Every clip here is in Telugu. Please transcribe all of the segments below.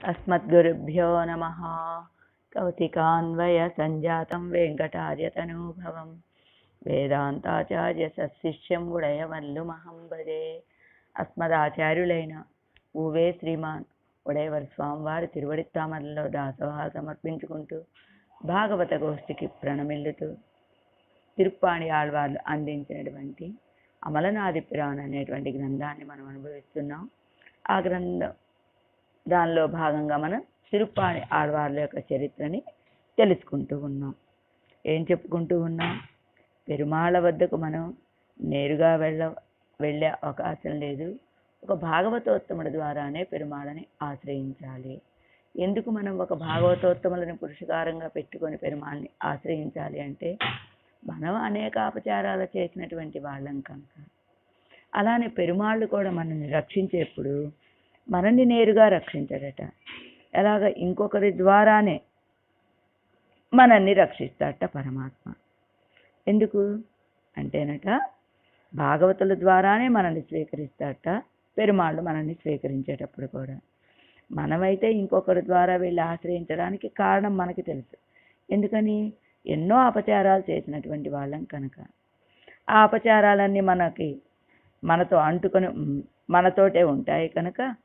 अस्मद्गुरुभ्यो नमः कौतिकान्वयसञ्जातं वेङ्कटार्यतनूभवं వేదాంతాచార్యసశిష్యం ఉడయవల్లుమహం భజే అస్మదాచార్యులైన ఊవే శ్రీమాన్ ఉడయవర్ స్వామివారి తిరువడి తామరలో దాసోహాలు సమర్పించుకుంటూ భాగవత గోష్ఠికి ప్రణమిల్లుతూ తిరుప్పాణి ఆళ్వార్లు అందించినటువంటి అమలనాది పురాణ అనేటువంటి గ్రంథాన్ని మనం అనుభవిస్తున్నాం ఆ గ్రంథం దానిలో భాగంగా మనం సిరుపాణి ఆడవాళ్ళ యొక్క చరిత్రని తెలుసుకుంటూ ఉన్నాం. ఏం చెప్పుకుంటూ ఉన్నాం? పెరుమాళ్ళ వద్దకు మనం నేరుగా వెళ్ళ వెళ్ళే అవకాశం లేదు. ఒక భాగవతోత్తముడి ద్వారానే పెరుమాళని ఆశ్రయించాలి. ఎందుకు మనం ఒక భాగవతోత్తములను పురుషకారంగా పెట్టుకొని పెరుమాళ్ళని ఆశ్రయించాలి అంటే మనం అనేక అపచారాలు చేసినటువంటి వాళ్ళం కనుక. అలానే పెరుమాళ్ళు కూడా మనల్ని రక్షించేప్పుడు మనల్ని నేరుగా రక్షించడట. ఎలాగ ఇంకొకరి ద్వారానే మనల్ని రక్షిస్తాడట పరమాత్మ. ఎందుకు? అంటేనట భాగవతుల ద్వారానే మనల్ని స్వీకరిస్తాడట పెరుమాళ్ళు మనల్ని స్వీకరించేటప్పుడు కూడా. మనమైతే ఇంకొకరి ద్వారా వెళ్ళి ఆశ్రయించడానికి కారణం మనకి తెలుసు. ఎందుకని? ఎన్నో అపచారాలు చేసినటువంటి వాళ్ళం కనుక. ఆ అపచారాలన్నీ మనకి మనతో అంటుకొని మనతోటే ఉంటాయి కనుక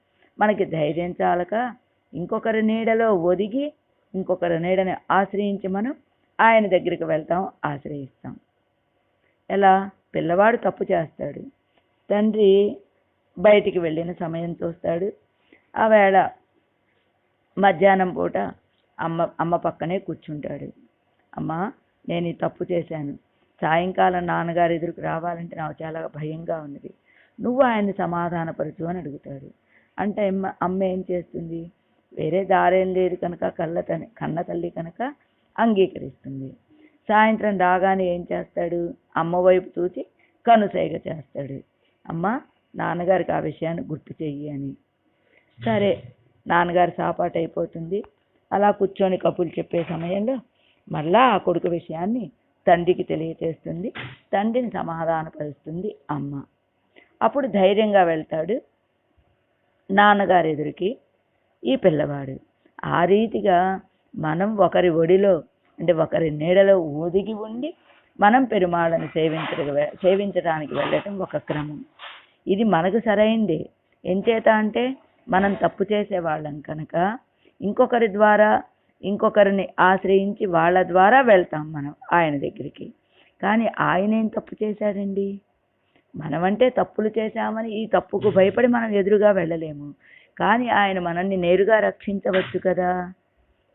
మనకి ధైర్యం చాలక ఇంకొకరి నీడలో ఒదిగి ఇంకొకరి నీడని ఆశ్రయించి మనం ఆయన దగ్గరికి వెళ్తాం ఆశ్రయిస్తాం. ఎలా? పిల్లవాడు తప్పు చేస్తాడు. తండ్రి బయటికి వెళ్ళిన సమయం చూస్తాడు. ఆ వేళ మధ్యాహ్నం పూట అమ్మ అమ్మ పక్కనే కూర్చుంటాడు. అమ్మ నేను ఈ తప్పు చేశాను. సాయంకాలం నాన్నగారు ఎదురుకు రావాలంటే నాకు చాలా భయంగా ఉన్నది. నువ్వు ఆయన్ని సమాధానపరచు అని అడుగుతాడు. అంటే అమ్మ అమ్మ ఏం చేస్తుంది? వేరే దారేం లేదు కనుక కళ్ళ తల్లి కన్న తల్లి కనుక అంగీకరిస్తుంది. సాయంత్రం రాగానే ఏం చేస్తాడు? అమ్మ వైపు చూసి కనుసైగ చేస్తాడు. అమ్మ నాన్నగారికి ఆ విషయాన్ని గుర్తు చెయ్యి అని. సరే నాన్నగారు సాపాటు అయిపోతుంది. అలా కూర్చొని కబుర్లు చెప్పే సమయంలో మళ్ళా ఆ కొడుకు విషయాన్ని తండ్రికి తెలియచేస్తుంది. తండ్రిని సమాధానపరుస్తుంది అమ్మ. అప్పుడు ధైర్యంగా వెళ్తాడు. నాన్నగారి ఎదురికి ఈ పిల్లవాడు. ఆ రీతిగా మనం ఒకరి ఒడిలో అంటే ఒకరి నీడలో ఒదిగి ఉండి మనం పెరుమాళ్ళని సేవించ సేవించడానికి వెళ్ళటం ఒక క్రమం. ఇది మనకు సరైందే. ఎంచేత అంటే మనం తప్పు చేసేవాళ్ళం కనుక ఇంకొకరి ద్వారా ఇంకొకరిని ఆశ్రయించి వాళ్ళ ద్వారా వెళ్తాం మనం ఆయన దగ్గరికి. కానీ ఆయన ఏం తప్పు చేశాడండి? మనమంటే తప్పులు చేశామని ఈ తప్పుకు భయపడి మనం ఎదురుగా వెళ్ళలేము. కానీ ఆయన మనల్ని నేరుగా రక్షించవచ్చు కదా?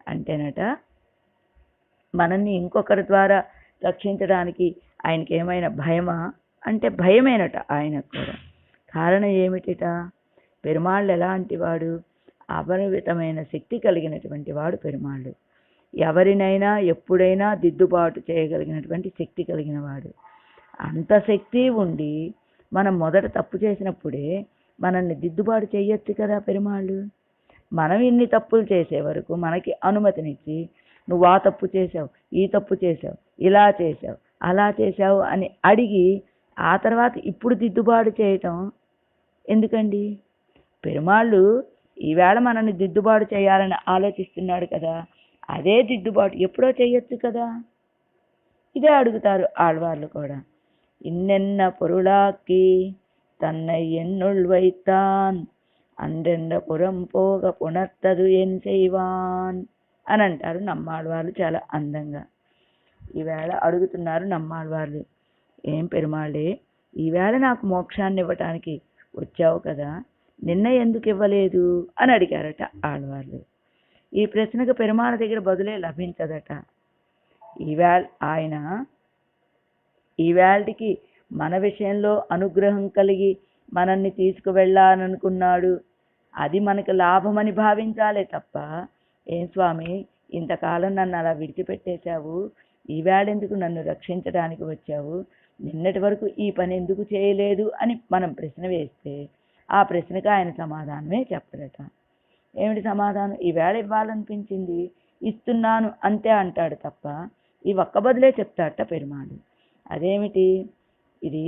అంటేనట మనల్ని ఇంకొకరి ద్వారా రక్షించడానికి ఆయనకి ఏమైనా భయమా? అంటే భయమేనట ఆయనకు కూడా. కారణం ఏమిటిట? పెరుమాళ్ళు ఎలాంటి వాడు అపరిమితమైన శక్తి కలిగినటువంటి వాడు పెరుమాళ్ళు. ఎవరినైనా ఎప్పుడైనా దిద్దుబాటు చేయగలిగినటువంటి శక్తి కలిగిన వాడు అంత శక్తి ఉండి మనం మొదట తప్పు చేసినప్పుడే మనల్ని దిద్దుబాటు చేయొచ్చు కదా పెరుమాళ్ళు? మనం ఇన్ని తప్పులు చేసే వరకు మనకి అనుమతినిచ్చి నువ్వు ఆ తప్పు చేసావు ఈ తప్పు చేసావు ఇలా చేసావు అలా చేసావు అని అడిగి ఆ తర్వాత ఇప్పుడు దిద్దుబాటు చేయటం ఎందుకండి? పెరుమాళ్ళు ఈవేళ మనల్ని దిద్దుబాటు చేయాలని ఆలోచిస్తున్నాడు కదా అదే దిద్దుబాటు ఎప్పుడో చేయొచ్చు కదా? ఇదే అడుగుతారు ఆడవాళ్ళు కూడా. ఇన్నెన్న పొరుళాకి தன்னை என்னுள் வைத்தான் అండెండ పురం పోగ పునర్తదు ఏం చేయవాన్ అని అంటారు నమ్మాళ్ళవాళ్ళు చాలా అందంగా ఈవేళ అడుగుతున్నారు నమ్మాళ్ళవాళ్ళు ఏం పెరుమాళ్ళే ఈవేళ నాకు మోక్షాన్ని ఇవ్వటానికి వచ్చావు కదా నిన్న ఎందుకు ఇవ్వలేదు అని అడిగారట ఆడవాళ్ళు ఈ ప్రశ్నకు పెరుమాళ దగ్గర బదులే లభించదట ఈవేళ ఆయన ఈవేళకి మన విషయంలో అనుగ్రహం కలిగి మనల్ని తీసుకువెళ్ళాలనుకున్నాడు. అది మనకు లాభమని భావించాలే తప్ప ఏం స్వామి ఇంతకాలం నన్ను అలా విడిచిపెట్టేశావు? ఈవేళెందుకు నన్ను రక్షించడానికి వచ్చావు? నిన్నటి వరకు ఈ పని ఎందుకు చేయలేదు? అని మనం ప్రశ్న వేస్తే ఆ ప్రశ్నకు ఆయన సమాధానమే చెప్పడట. ఏమిటి సమాధానం? ఈవేళ ఇవ్వాలనిపించింది. ఇస్తున్నాను అంతే అంటాడు తప్ప ఈ ఒక్క బదులే చెప్తాడట పెరుమాడు. అదేమిటి? ఇది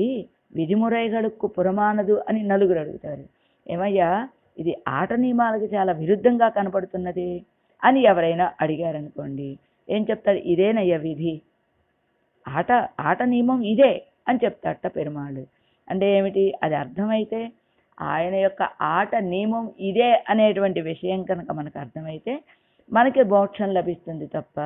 విధిమురైగడుక్కు పురమానదు అని నలుగురు అడుగుతారు. ఏమయ్యా? ఇది ఆట నియమాలకు చాలా విరుద్ధంగా కనపడుతున్నది అని ఎవరైనా అడిగారనుకోండి. ఏం చెప్తారు ఇదేనయ్య విధి. ఆట ఆట నియమం ఇదే అని చెప్తాడట పెరుమాళ్ళు. అంటే ఏమిటి? అది అర్థమైతే ఆయన యొక్క ఆట నియమం ఇదే అనేటువంటి విషయం కనుక మనకు అర్థమైతే మనకి మోక్షం లభిస్తుంది తప్ప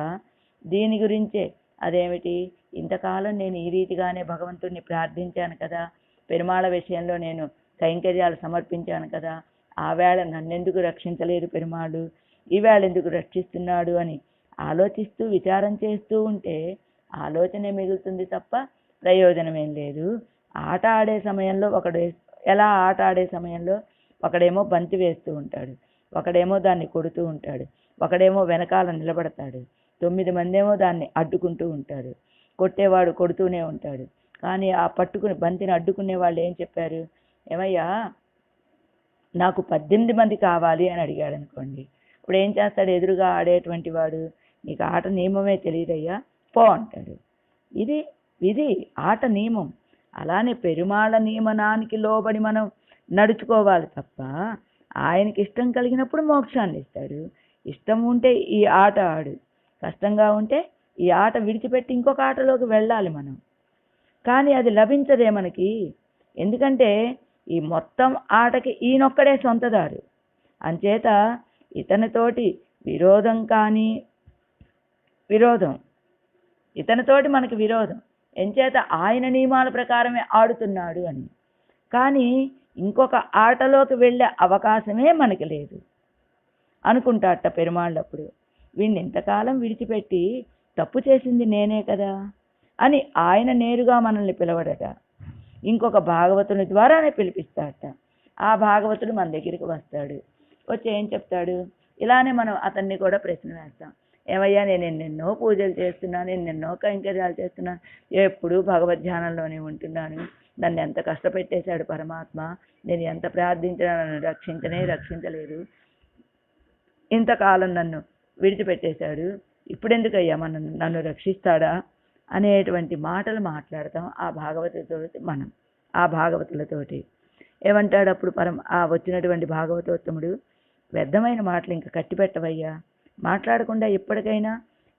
దీని గురించే అదేమిటి? ఇంతకాలం నేను ఈ రీతిగానే భగవంతుడిని ప్రార్థించాను కదా. పెరుమాళ విషయంలో నేను కైంకర్యాలు సమర్పించాను కదా. ఆ వేళ నన్నెందుకు రక్షించలేదు పెరుమాళ్ళు ఈవేళ ఎందుకు రక్షిస్తున్నాడు అని ఆలోచిస్తూ విచారం చేస్తూ ఉంటే ఆలోచనే మిగులుతుంది తప్ప ప్రయోజనం ఏం లేదు. ఆట ఆడే సమయంలో ఒకడు ఎలా ఆట ఆడే సమయంలో ఒకడేమో బంతి వేస్తూ ఉంటాడు. ఒకడేమో దాన్ని కొడుతూ ఉంటాడు. ఒకడేమో వెనకాల నిలబడతాడు. తొమ్మిది మంది ఏమో దాన్ని అడ్డుకుంటూ ఉంటాడు. కొట్టేవాడు కొడుతూనే ఉంటాడు. కానీ ఆ పట్టుకుని బంతిని అడ్డుకునే వాళ్ళు ఏం చెప్పారు? ఏమయ్యా నాకు పద్దెనిమిది మంది కావాలి అని అడిగాడు అనుకోండి. ఇప్పుడు ఏం చేస్తాడు? ఎదురుగా ఆడేటువంటి వాడు నీకు ఆట నియమమే తెలియదయ్యా పో అంటాడు. ఇది ఇది ఆట నియమం. అలానే పెరుమాళ నియమనానికి లోబడి మనం నడుచుకోవాలి తప్ప ఆయనకి ఇష్టం కలిగినప్పుడు మోక్షాన్ని ఇస్తాడు. ఇష్టం ఉంటే ఈ ఆట ఆడు. కష్టంగా ఉంటే ఈ ఆట విడిచిపెట్టి ఇంకొక ఆటలోకి వెళ్ళాలి మనం. కానీ అది లభించదే మనకి. ఎందుకంటే ఈ మొత్తం ఆటకి ఈయనొక్కడే సొంతదారు. అంచేత ఇతనితోటి విరోధం కానీ విరోధం. ఇతనితోటి మనకి విరోధం. ఎంచేత ఆయన నియమాల ప్రకారమే ఆడుతున్నాడు అని. కానీ ఇంకొక ఆటలోకి వెళ్ళే అవకాశమే మనకి లేదు. అనుకుంటాట పెరుమాళ్ళప్పుడు. వీడిని ఇంతకాలం విడిచిపెట్టి తప్పు చేసింది నేనే కదా అని ఆయన నేరుగా మనల్ని పిలవడట. ఇంకొక భాగవతుని ద్వారానే పిలిపిస్తాడట. ఆ భాగవతుడు మన దగ్గరికి వస్తాడు. వచ్చి ఏం చెప్తాడు? ఇలానే మనం అతన్ని కూడా ప్రశ్న వేస్తాం. ఏమయ్యా నేను ఎన్నెన్నో పూజలు చేస్తున్నాను ఎన్నెన్నో కైంకర్యాలు చేస్తున్నాను ఎప్పుడూ భగవద్ ధ్యానంలోనే ఉంటున్నాను. నన్ను ఎంత కష్టపెట్టేశాడు పరమాత్మ? నేను ఎంత ప్రార్థించినా నన్ను రక్షించనే రక్షించలేదు. ఇంతకాలం నన్ను విడిచిపెట్టేశాడు. ఇప్పుడెందుకయ్యా మన నన్ను రక్షిస్తాడా? అనేటువంటి మాటలు మాట్లాడతాం ఆ భాగవతులతో మనం ఆ భాగవతులతోటి. ఏమంటాడు అప్పుడు పరం ఆ వచ్చినటువంటి భాగవతోత్తముడు వ్యర్థమైన మాటలు ఇంకా కట్టిపెట్టవయ్యా. మాట్లాడకుండా ఎప్పటికైనా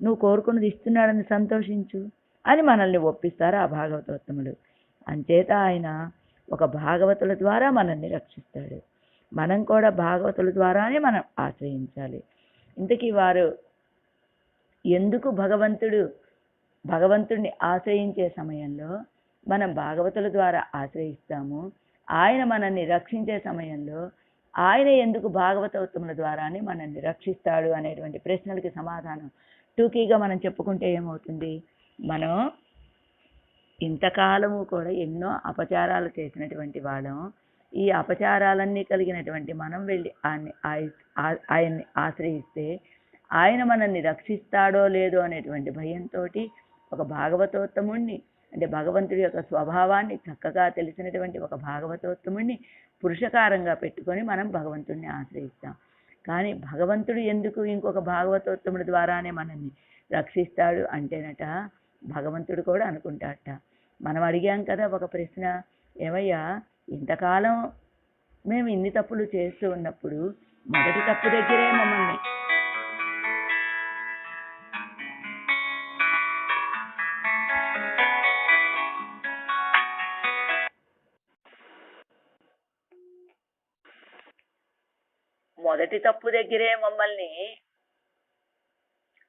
నువ్వు కోరుకున్నది ఇస్తున్నాడని సంతోషించు అని మనల్ని ఒప్పిస్తారు ఆ భాగవతోత్తముడు. అంచేత ఆయన ఒక భాగవతుల ద్వారా మనల్ని రక్షిస్తాడు. మనం కూడా భాగవతుల ద్వారానే మనం ఆశ్రయించాలి. ఇంతకీ వారు ఎందుకు భగవంతుడు భగవంతుడిని ఆశ్రయించే సమయంలో మనం భాగవతుల ద్వారా ఆశ్రయిస్తాము? ఆయన మనల్ని రక్షించే సమయంలో ఆయన ఎందుకు భాగవతోత్తముల ద్వారానే మనల్ని రక్షిస్తాడు అనేటువంటి ప్రశ్నలకి సమాధానం టూకీగా మనం చెప్పుకుంటే ఏమవుతుంది? మనం ఇంతకాలము కూడా ఎన్నో అపచారాలు చేసినటువంటి వాళ్ళం. ఈ అపచారాలన్నీ కలిగినటువంటి మనం వెళ్ళి ఆయన్ని ఆయ- ఆయన్ని ఆశ్రయిస్తే ఆయన మనల్ని రక్షిస్తాడో లేదో అనేటువంటి భయంతో ఒక భాగవతోత్తముణ్ణి అంటే భగవంతుడి యొక్క స్వభావాన్ని చక్కగా తెలిసినటువంటి ఒక భాగవతోత్తముణ్ణి పురుషకారంగా పెట్టుకొని మనం భగవంతుడిని ఆశ్రయిస్తాం. కానీ భగవంతుడు ఎందుకు ఇంకొక భాగవతోత్తముడి ద్వారానే మనల్ని రక్షిస్తాడు అంటేనట భగవంతుడు కూడా అనుకుంటాడట. మనం అడిగాం కదా ఒక ప్రశ్న ఏమయ్యా ఇంతకాలం మేము ఇన్ని తప్పులు చేస్తూ ఉన్నప్పుడు మొదటి తప్పు దగ్గరే మమ్మల్ని ప్రతి తప్పు దగ్గరే మమ్మల్ని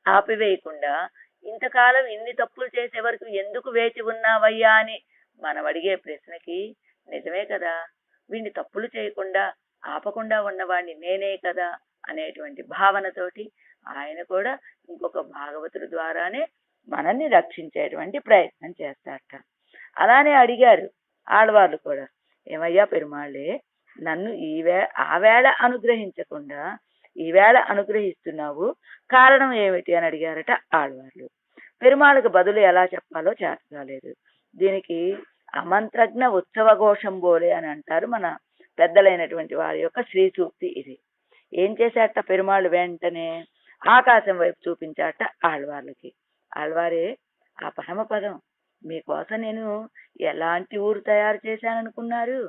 ఆపివేయకుండా ఇంతకాలం ఇన్ని తప్పులు చేసే వరకు ఎందుకు వేచి ఉన్నావయ్యా అని మనం అడిగే ప్రశ్నకి నిజమే కదా. వీడిని తప్పులు చేయకుండా ఆపకుండా ఉన్నవాడిని నేనే కదా అనేటువంటి భావనతోటి ఆయన కూడా ఇంకొక భాగవతుడి ద్వారానే మనల్ని రక్షించేటువంటి ప్రయత్నం చేస్తారట. అలానే అడిగారు ఆడవాళ్ళు కూడా ఏమయ్యా పెరుమాళ్ళే నన్ను ఈ వే ఆ వేళ అనుగ్రహించకుండా ఈవేళ అనుగ్రహిస్తున్నావు. కారణం ఏమిటి అని అడిగారట ఆడవాళ్ళు. పెరుమాళ్ళకు బదులు ఎలా చెప్పాలో చేత కాలేదు దీనికి అమంత్రజ్ఞ ఉత్సవ ఘోషం బోలే అని అంటారు మన పెద్దలైనటువంటి వారి యొక్క శ్రీ సూక్తి ఇది. ఏం చేశాట పెరుమాళ్ళు వెంటనే? ఆకాశం వైపు చూపించాట ఆళ్వార్లకి ఆళ్వారే ఆ పరమపదం మీకోసం నేను ఎలాంటి ఊరు తయారు చేశాననుకున్నారు?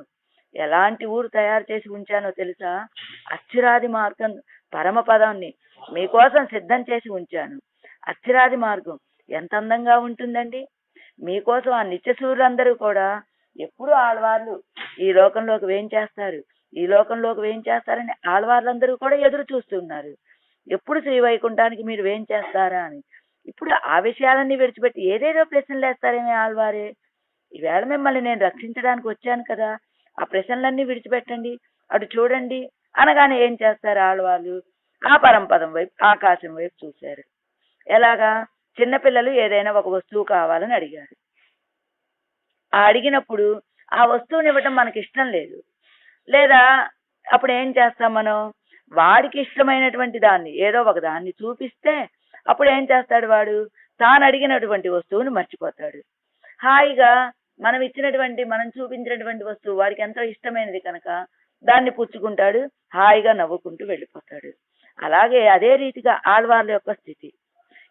ఎలాంటి ఊరు తయారు చేసి ఉంచానో తెలుసా? అక్షరాది మార్గం పరమపదాన్ని మీకోసం సిద్ధం చేసి ఉంచాను. అక్షరాది మార్గం ఎంత అందంగా ఉంటుందండి? మీకోసం ఆ నిత్య సూర్యులందరూ కూడా ఎప్పుడు ఆడవాళ్ళు ఈ లోకంలోకి వేం చేస్తారు? ఈ లోకంలోకి వేం చేస్తారని ఆడవాళ్ళందరూ కూడా ఎదురు చూస్తున్నారు. ఎప్పుడు శ్రీ వైకుంఠానికి మీరు వేం చేస్తారా అని. ఇప్పుడు ఆ విషయాలన్నీ విడిచిపెట్టి ఏదేదో ప్రశ్నలు వేస్తారేమే ఆళ్వారే? ఈవేళ మిమ్మల్ని నేను రక్షించడానికి వచ్చాను కదా. ఆ ప్రశ్నలన్నీ విడిచిపెట్టండి అటు చూడండి అనగానే ఏం చేస్తారు ఆడవాళ్ళు? ఆ పరంపదం వైపు ఆకాశం వైపు చూశారు. ఎలాగా? చిన్నపిల్లలు ఏదైనా ఒక వస్తువు కావాలని అడిగారు. ఆ అడిగినప్పుడు ఆ వస్తువుని ఇవ్వటం మనకి ఇష్టం లేదు. లేదా అప్పుడు ఏం చేస్తాం మనం? వాడికి ఇష్టమైనటువంటి దాన్ని ఏదో ఒక దాన్ని చూపిస్తే అప్పుడు ఏం చేస్తాడు వాడు? తాను అడిగినటువంటి వస్తువుని మర్చిపోతాడు. హాయిగా మనం ఇచ్చినటువంటి మనం చూపించినటువంటి వస్తువు వాడికి ఎంతో ఇష్టమైనది కనుక దాన్ని పుచ్చుకుంటాడు హాయిగా నవ్వుకుంటూ వెళ్ళిపోతాడు. అలాగే అదే రీతిగా ఆళ్వార్ల యొక్క స్థితి.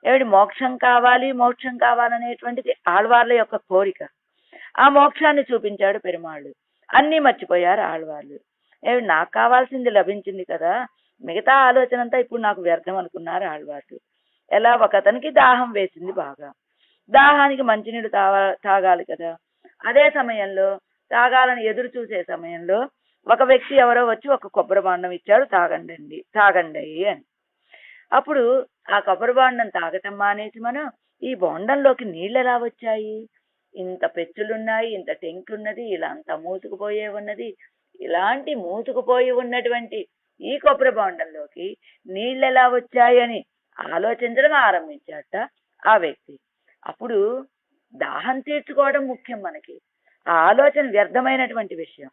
ఏమిటి? మోక్షం కావాలి మోక్షం కావాలనేటువంటిది ఆళ్వార్ల యొక్క కోరిక. ఆ మోక్షాన్ని చూపించాడు పెరుమాళ్ళు. అన్నీ మర్చిపోయారు ఆళ్వార్లు. ఏమిటి? నాకు కావాల్సింది లభించింది కదా. మిగతా ఆలోచన అంతా ఇప్పుడు నాకు వ్యర్థం అనుకున్నారు ఆళ్వార్లు. ఎలా? ఒక అతనికి దాహం వేసింది బాగా. దాహానికి మంచినీళ్ళు తాగా తాగాలి కదా. అదే సమయంలో తాగాలని ఎదురు చూసే సమయంలో ఒక వ్యక్తి ఎవరో వచ్చి ఒక కొబ్బరి బాండం ఇచ్చాడు తాగండి తాగండి అని. అప్పుడు ఆ కొబ్బరి బాండం తాగటం మానేసి మనం ఈ బొండంలోకి నీళ్ళు ఎలా వచ్చాయి? ఇంత పెచ్చులున్నాయి ఇంత టెంక్ ఉన్నది ఇలా అంత మూసుకుపోయే ఉన్నది ఇలాంటి మూసుకుపోయి ఉన్నటువంటి ఈ కొబ్బరి బొండంలోకి నీళ్ళు ఎలా వచ్చాయని ఆలోచించడం ఆరంభించాట ఆ వ్యక్తి. అప్పుడు దాహం తీర్చుకోవడం ముఖ్యం మనకి. ఆ ఆలోచన వ్యర్థమైనటువంటి విషయం.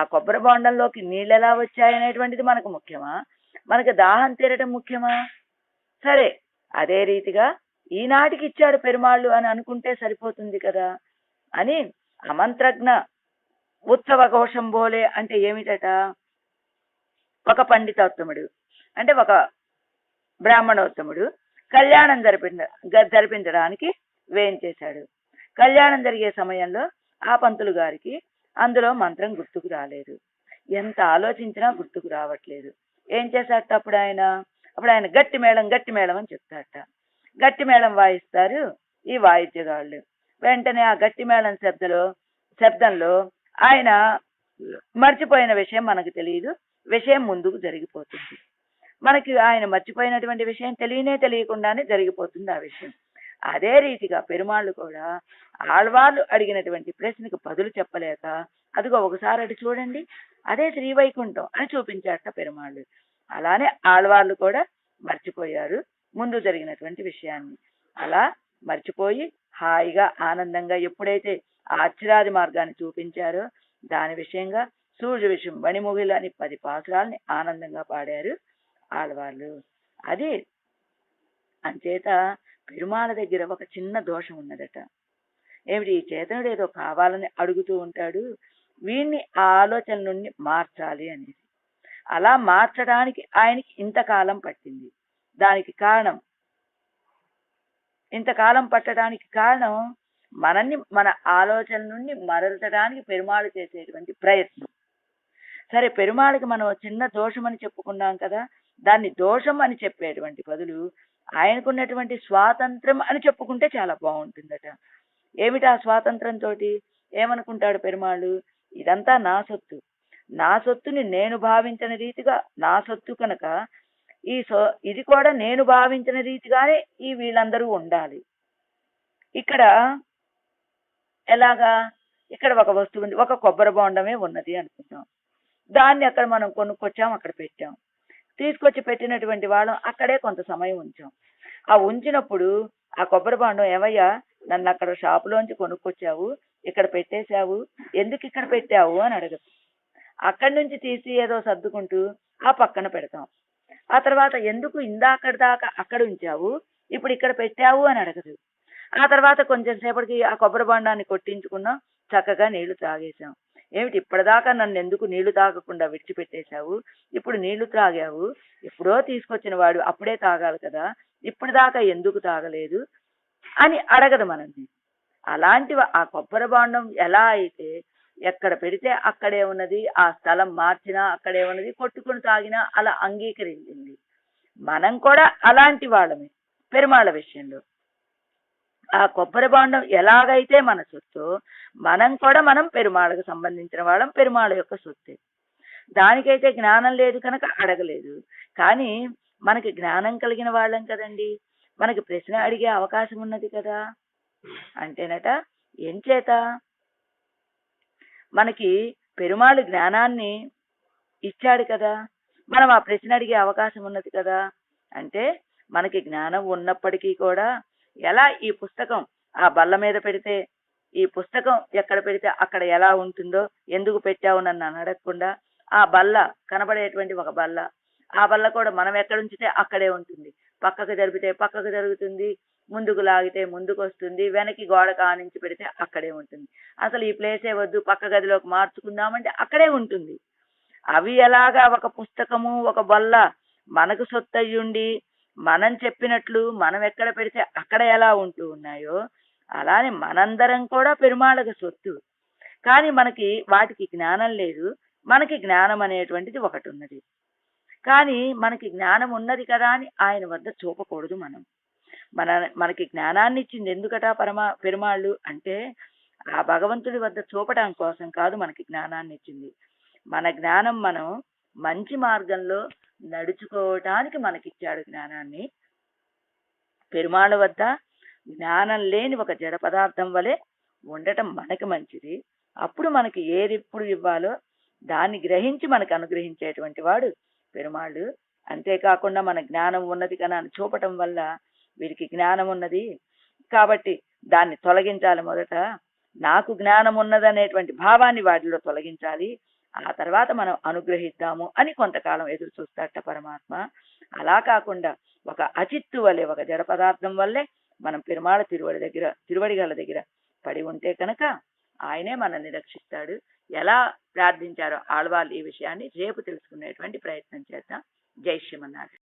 ఆ కొబ్బరి బొండంలోకి నీళ్ళు ఎలా వచ్చాయనేటువంటిది మనకు ముఖ్యమా? మనకు దాహం తీరడం ముఖ్యమా? సరే అదే రీతిగా ఈనాటికి ఇచ్చాడు పెరుమాళ్ళు అని అనుకుంటే సరిపోతుంది కదా? అని అమంత్రజ్ఞ ఉత్సవ ఘోషం బోలే అంటే ఏమిటట? ఒక పండితోత్తముడు అంటే ఒక బ్రాహ్మణోత్తముడు కళ్యాణం జరిపించ గ- జరిపించడానికి వేయించేశాడు. కళ్యాణం జరిగే సమయంలో ఆ పంతులు గారికి అందులో మంత్రం గుర్తుకు రాలేదు. ఎంత ఆలోచించినా గుర్తుకు రావట్లేదు. ఏం చేశాట అప్పుడు ఆయన? అప్పుడు ఆయన గట్టి మేళం గట్టి మేళం అని చెప్తాట గట్టి మేళం వాయిస్తారు ఈ వాయిద్యగాళ్ళు. వెంటనే ఆ గట్టి మేళం శబ్దలో శబ్దంలో ఆయన మర్చిపోయిన విషయం మనకు తెలియదు. విషయం ముందుకు జరిగిపోతుంది. మనకి ఆయన మర్చిపోయినటువంటి విషయం తెలియనే తెలియకుండానే జరిగిపోతుంది ఆ విషయం. అదే రీతిగా పెరుమాళ్ళు కూడా ఆళ్వాళ్ళు అడిగినటువంటి ప్రశ్నకు బదులు చెప్పలేక అదిగో ఒకసారి అటు చూడండి అదే శ్రీవైకుంఠం అని చూపించాట పెరుమాళ్ళు. అలానే ఆళ్వాళ్ళు కూడా మర్చిపోయారు ముందు జరిగినటువంటి విషయాన్ని. అలా మర్చిపోయి హాయిగా ఆనందంగా ఎప్పుడైతే ఆశ్చర్యాది మార్గాన్ని చూపించారో దాని విషయంగా సూర్య విషయం వణిముగిలు అని పది పాసురాల్ని ఆనందంగా పాడారు ఆళ్వార్లు. అది అంచేత పెరుమాళ దగ్గర ఒక చిన్న దోషం ఉన్నదట. ఏమిటి? ఈ చేతనుడు ఏదో కావాలని అడుగుతూ ఉంటాడు. వీణ్ణి ఆ ఆలోచన నుండి మార్చాలి అనేది. అలా మార్చడానికి ఆయనకి ఇంతకాలం పట్టింది. దానికి కారణం? ఇంతకాలం పట్టడానికి కారణం మనల్ని మన ఆలోచన నుండి మరల్చడానికి పెరుమాళ్ చేసేటువంటి ప్రయత్నం. సరే పెరుమాళకి మనం చిన్న దోషం అని చెప్పుకున్నాం కదా దాన్ని దోషం అని చెప్పేటువంటి బదులు ఆయనకున్నటువంటి స్వాతంత్రం అని చెప్పుకుంటే చాలా బాగుంటుందట. ఏమిటి ఆ స్వాతంత్రం తోటి? ఏమనుకుంటాడు పెరుమాళ్ళు? ఇదంతా నా సొత్తు. నా సొత్తుని నేను భావించిన రీతిగా నా సొత్తు కనుక ఈ సో ఇది కూడా నేను భావించిన రీతిగానే ఈ వీళ్ళందరూ ఉండాలి. ఇక్కడ ఎలాగా? ఇక్కడ ఒక వస్తువు ఉంది ఒక కొబ్బరి బోండమే ఉన్నది అనుకుందాం దాన్ని అక్కడ మనం కొనుక్కొచ్చాం అక్కడ పెట్టాం. తీసుకొచ్చి పెట్టినటువంటి వాళ్ళం అక్కడే కొంత సమయం ఉంచాం. ఆ ఉంచినప్పుడు ఆ కొబ్బరి బాండం ఏమయ్యా నన్ను అక్కడ షాపులోంచి కొనుక్కొచ్చావు ఇక్కడ పెట్టేశావు ఎందుకు ఇక్కడ పెట్టావు? అని అడగదు. అక్కడి నుంచి తీసి ఏదో సర్దుకుంటూ ఆ పక్కన పెడతాం. ఆ తర్వాత ఎందుకు ఇందాకడి దాకా అక్కడ ఉంచావు ఇప్పుడు ఇక్కడ పెట్టావు? అని అడగదు. ఆ తర్వాత కొంచెం సేపటికి ఆ కొబ్బరి బాండాన్ని కొట్టించుకున్నాం చక్కగా నీళ్ళు తాగేశాం. ఏమిటి ఇప్పటిదాకా నన్ను ఎందుకు నీళ్ళు తాగకుండా విడిచిపెట్టేశావు? ఇప్పుడు నీళ్ళు తాగావు ఎప్పుడో తీసుకొచ్చిన వాడు అప్పుడే తాగాలి కదా? ఇప్పటిదాకా దాకా ఎందుకు తాగలేదు? అని అడగదు మనల్ని. అలాంటి ఆ కొబ్బరి బాండం ఎలా అయితే ఎక్కడ పెడితే అక్కడే ఉన్నది ఆ స్థలం మార్చినా అక్కడే ఉన్నది కొట్టుకుని తాగినా అలా అంగీకరించింది. మనం కూడా అలాంటి వాళ్ళమే పెరుమాళ్ళ విషయంలో. ఆ కొబ్బరి బాండం ఎలాగైతే మన సొత్తు మనం కూడా మనం పెరుమాళకు సంబంధించిన వాళ్ళం పెరుమాళ యొక్క సొత్తే. దానికైతే జ్ఞానం లేదు కనుక అడగలేదు. కానీ మనకి జ్ఞానం కలిగిన వాళ్ళం కదండి. మనకి ప్రశ్న అడిగే అవకాశం ఉన్నది కదా. అంటేనట ఏం చేత? మనకి పెరుమాళు జ్ఞానాన్ని ఇచ్చాడు కదా. మనం ఆ ప్రశ్న అడిగే అవకాశం ఉన్నది కదా. అంటే మనకి జ్ఞానం ఉన్నప్పటికీ కూడా ఎలా ఈ పుస్తకం ఆ బల్ల మీద పెడితే ఈ పుస్తకం ఎక్కడ పెడితే అక్కడ ఎలా ఉంటుందో ఎందుకు పెట్టావు నన్ను అని అడగకుండా ఆ బల్ల కనబడేటువంటి ఒక బల్ల ఆ బల్ల కూడా మనం ఎక్కడ ఉంచితే అక్కడే ఉంటుంది. పక్కకు జరిపితే పక్కకు జరుగుతుంది ముందుకు లాగితే ముందుకు వస్తుంది వెనక్కి గోడ కానించి పెడితే అక్కడే ఉంటుంది. అసలు ఈ ప్లేసే వద్దు పక్క గదిలోకి మార్చుకుందామంటే అక్కడే ఉంటుంది. అవి ఎలాగా ఒక పుస్తకము ఒక బల్ల మనకు సొత్తయ్యుండి మనం చెప్పినట్లు మనం ఎక్కడ పెడితే అక్కడ ఎలా ఉంటూ ఉన్నాయో అలానే మనందరం కూడా పెరుమాళకు సొత్తు. కానీ మనకి వాటికి జ్ఞానం లేదు. మనకి జ్ఞానం అనేటువంటిది ఒకటి ఉన్నది. కానీ మనకి జ్ఞానం ఉన్నది కదా అని ఆయన వద్ద చూపకూడదు మనం. మన మనకి జ్ఞానాన్ని ఇచ్చింది ఎందుకట పరమా పెరుమాళ్ళు అంటే ఆ భగవంతుడి వద్ద చూపడం కోసం కాదు మనకి జ్ఞానాన్ని ఇచ్చింది. మన జ్ఞానం మనం మంచి మార్గంలో నడుచుకోవటానికి మనకిచ్చాడు జ్ఞానాన్ని. పెరుమాళ వద్ద జ్ఞానం లేని ఒక జడ పదార్థం వలె ఉండటం మనకి మంచిది. అప్పుడు మనకి ఏది ఎప్పుడు ఇవ్వాలో దాన్ని గ్రహించి మనకు అనుగ్రహించేటువంటి వాడు పెరుమాళ్ళు. అంతేకాకుండా మన జ్ఞానం ఉన్నది కదా అని చూపటం వల్ల వీరికి జ్ఞానం ఉన్నది. కాబట్టి దాన్ని తొలగించాలి మొదట. నాకు జ్ఞానం ఉన్నదనేటువంటి భావాన్ని వాటిలో తొలగించాలి. ఆ తర్వాత మనం అనుగ్రహిద్దాము అని కొంతకాలం ఎదురు చూస్తాట పరమాత్మ. అలా కాకుండా ఒక అచిత్తు వలె ఒక జడ పదార్థం వల్లే మనం పెరుమాళ తిరువడి దగ్గర తిరువడిగల దగ్గర పడి ఉంటే కనుక ఆయనే మనల్ని రక్షిస్తాడు. ఎలా ప్రార్థించారో ఆళ్వాళ్ళు ఈ విషయాన్ని రేపు తెలుసుకునేటువంటి ప్రయత్నం చేద్దాం. జై శ్రీమన్నారాయణ.